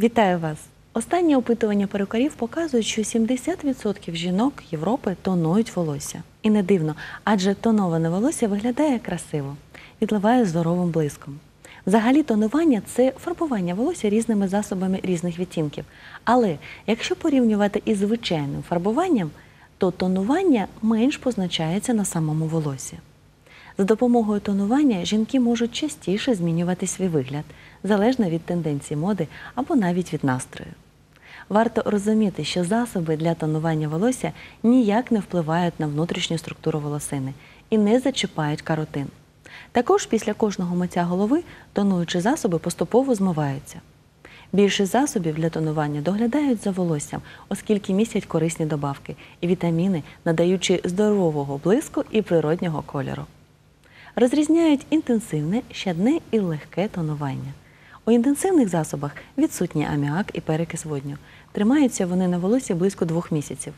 Вітаю вас! Останні опитування перукарів показують, що 70% жінок Європи тонують волосся. І не дивно, адже тоноване волосся виглядає красиво, відливає здоровим блиском. Взагалі, тонування це фарбування волосся різними засобами різних відтінків. Але якщо порівнювати із звичайним фарбуванням, то тонування менш позначається на самому волосі. За допомогою тонування жінки можуть частіше змінювати свій вигляд, залежно від тенденцій моди або навіть від настрою. Варто розуміти, що засоби для тонування волосся ніяк не впливають на внутрішню структуру волосини і не зачіпають каротин. Також після кожного миття голови тонуючі засоби поступово змиваються. Більшість засобів для тонування доглядають за волоссям, оскільки містять корисні добавки і вітаміни, надаючи здорового блиску і природнього кольору. Розрізняють інтенсивне, щадне і легке тонування. У інтенсивних засобах відсутній аміак і перекис водню. Тримаються вони на волосі близько двох місяців.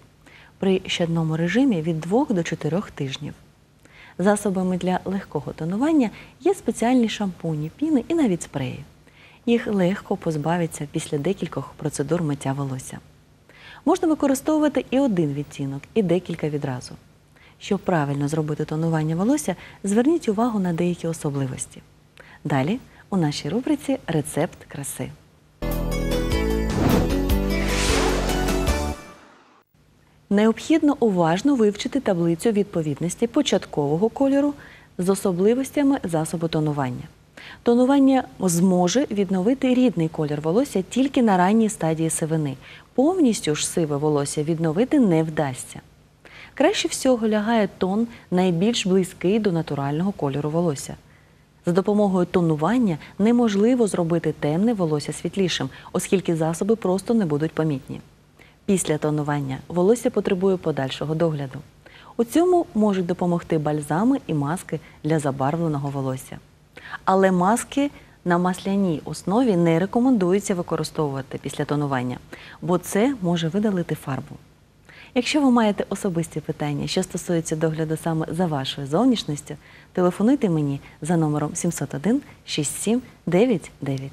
При щадному режимі від 2 до 4 тижнів. Засобами для легкого тонування є спеціальні шампуні, піни і навіть спреї. Їх легко позбавиться після декількох процедур миття волосся. Можна використовувати і один відтінок, і декілька відразу. Щоб правильно зробити тонування волосся, зверніть увагу на деякі особливості. Далі у нашій рубриці Рецепт краси. Необхідно уважно вивчити таблицю відповідності початкового кольору з особливостями засобу тонування. Тонування зможе відновити рідний колір волосся тільки на ранній стадії сивини. Повністю ж сиве волосся відновити не вдасться. Краще всього лягає тон найбільш близький до натурального кольору волосся. За допомогою тонування неможливо зробити темне волосся світлішим, оскільки засоби просто не будуть помітні. Після тонування волосся потребує подальшого догляду. У цьому можуть допомогти бальзами і маски для забарвленого волосся. Але маски на масляній основі не рекомендується використовувати після тонування, бо це може видалити фарбу. Якщо ви маєте особисті питання, що стосуються догляду саме за вашою зовнішністю, телефонуйте мені за номером 701 67 99.